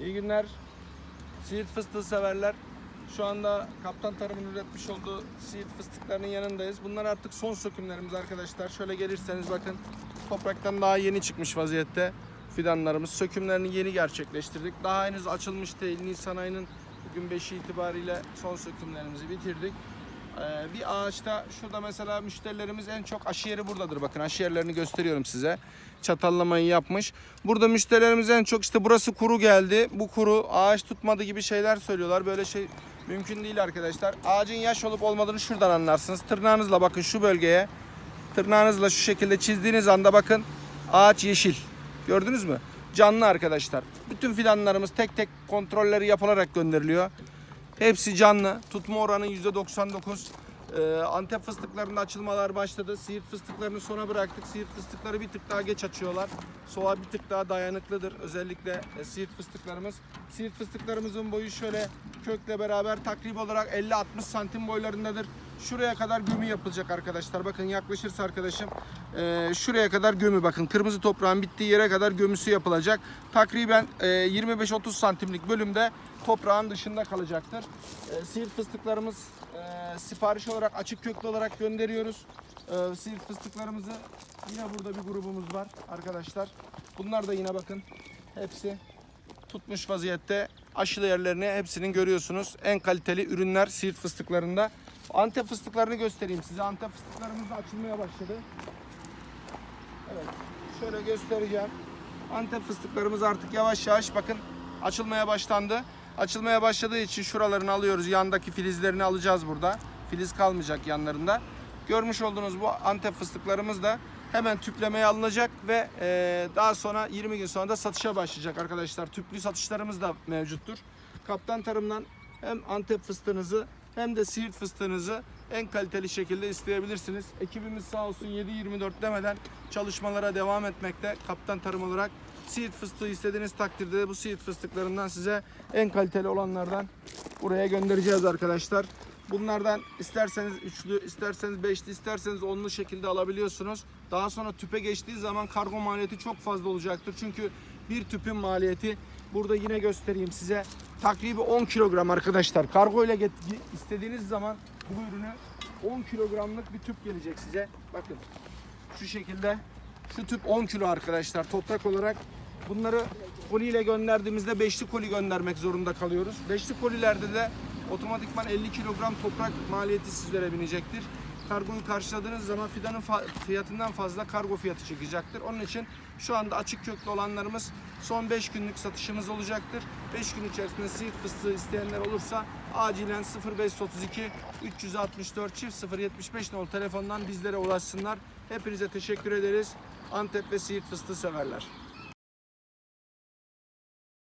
İyi günler. Siirt fıstığı severler. Şu anda Kaptan Tarım'ın üretmiş olduğu Siirt fıstıklarının yanındayız. Bunlar artık son sökümlerimiz arkadaşlar. Şöyle gelirseniz bakın topraktan daha yeni çıkmış vaziyette fidanlarımız. Sökümlerini yeni gerçekleştirdik. Daha henüz açılmış değil. Nisan ayının bugün 5'i itibariyle son sökümlerimizi bitirdik. Ee, bir ağaçta şurada mesela müşterilerimiz en çok aşı yeri buradadır. Bakın aşı yerlerini gösteriyorum size. Çatallamayı yapmış. Burada müşterilerimiz en çok işte burası kuru geldi. Bu kuru ağaç tutmadı gibi şeyler söylüyorlar. Böyle şey mümkün değil arkadaşlar. Ağacın yaş olup olmadığını şuradan anlarsınız. Tırnağınızla bakın şu bölgeye. Tırnağınızla şu şekilde çizdiğiniz anda bakın ağaç yeşil. Gördünüz mü? Canlı arkadaşlar. Bütün fidanlarımız tek tek kontrolleri yapılarak gönderiliyor. Hepsi canlı. Tutma oranı %99. Ee, Antep fıstıklarında açılmalar başladı. Siirt fıstıklarını sona bıraktık. Siirt fıstıkları bir tık daha geç açıyorlar. Soğuğa bir tık daha dayanıklıdır. Özellikle e, siirt fıstıklarımız. Siirt fıstıklarımızın boyu şöyle kökle beraber takribi olarak 50-60 santim boylarındadır. Şuraya kadar gömü yapılacak arkadaşlar. Bakın yaklaşırsa arkadaşım e, şuraya kadar gömü bakın. Kırmızı toprağın bittiği yere kadar gömüsü yapılacak. Takriben e, 25-30 santimlik bölümde toprağın dışında kalacaktır. E, siirt fıstıklarımız e, sipariş olarak açık köklü olarak gönderiyoruz. E, siirt fıstıklarımızı yine burada bir grubumuz var arkadaşlar. Bunlar da yine bakın hepsi tutmuş vaziyette. Aşılı yerlerini hepsinin görüyorsunuz. En kaliteli ürünler siirt fıstıklarında. Antep fıstıklarını göstereyim size. Antep fıstıklarımız açılmaya başladı. Evet. Şöyle göstereceğim. Antep fıstıklarımız artık yavaş yavaş bakın açılmaya başlandı. Açılmaya başladığı için şuralarını alıyoruz. Yandaki filizlerini alacağız burada. Filiz kalmayacak yanlarında. Görmüş olduğunuz bu Antep fıstıklarımız da hemen tüplemeye alınacak ve eee, daha sonra 20 gün sonra da satışa başlayacak arkadaşlar. Tüplü satışlarımız da mevcuttur. Kaptan Tarım'dan hem Antep fıstığınızı hem de Siirt fıstığınızı en kaliteli şekilde isteyebilirsiniz. Ekibimiz sağ olsun 7-24 demeden çalışmalara devam etmekte. Kaptan Tarım olarak Siirt fıstığı istediğiniz takdirde de bu Siirt fıstıklarından size en kaliteli olanlardan buraya göndereceğiz arkadaşlar. Bunlardan isterseniz üçlü, isterseniz beşli, isterseniz onlu şekilde alabiliyorsunuz. Daha sonra tüpe geçtiği zaman kargo maliyeti çok fazla olacaktır. Çünkü bir tüpün maliyeti burada yine göstereyim size. Takribi 10 kilogram arkadaşlar. Kargo ile istediğiniz zaman bu ürünü 10 kilogramlık bir tüp gelecek size. Bakın şu şekilde. Şu tüp 10 kilo arkadaşlar toprak olarak. Bunları koli ile gönderdiğimizde beşli koli göndermek zorunda kalıyoruz. Beşli kolilerde de otomatikman 50 kilogram toprak maliyeti sizlere binecektir. Kargoyu karşıladığınız zaman fidanın fiyatından fazla kargo fiyatı çıkacaktır. Onun için şu anda açık köklü olanlarımız son 5 günlük satışımız olacaktır. 5 gün içerisinde siirt fıstığı isteyenler olursa acilen 0532 364 çift 075 nol telefondan bizlere ulaşsınlar. Hepinize teşekkür ederiz. Antep ve siirt fıstığı severler.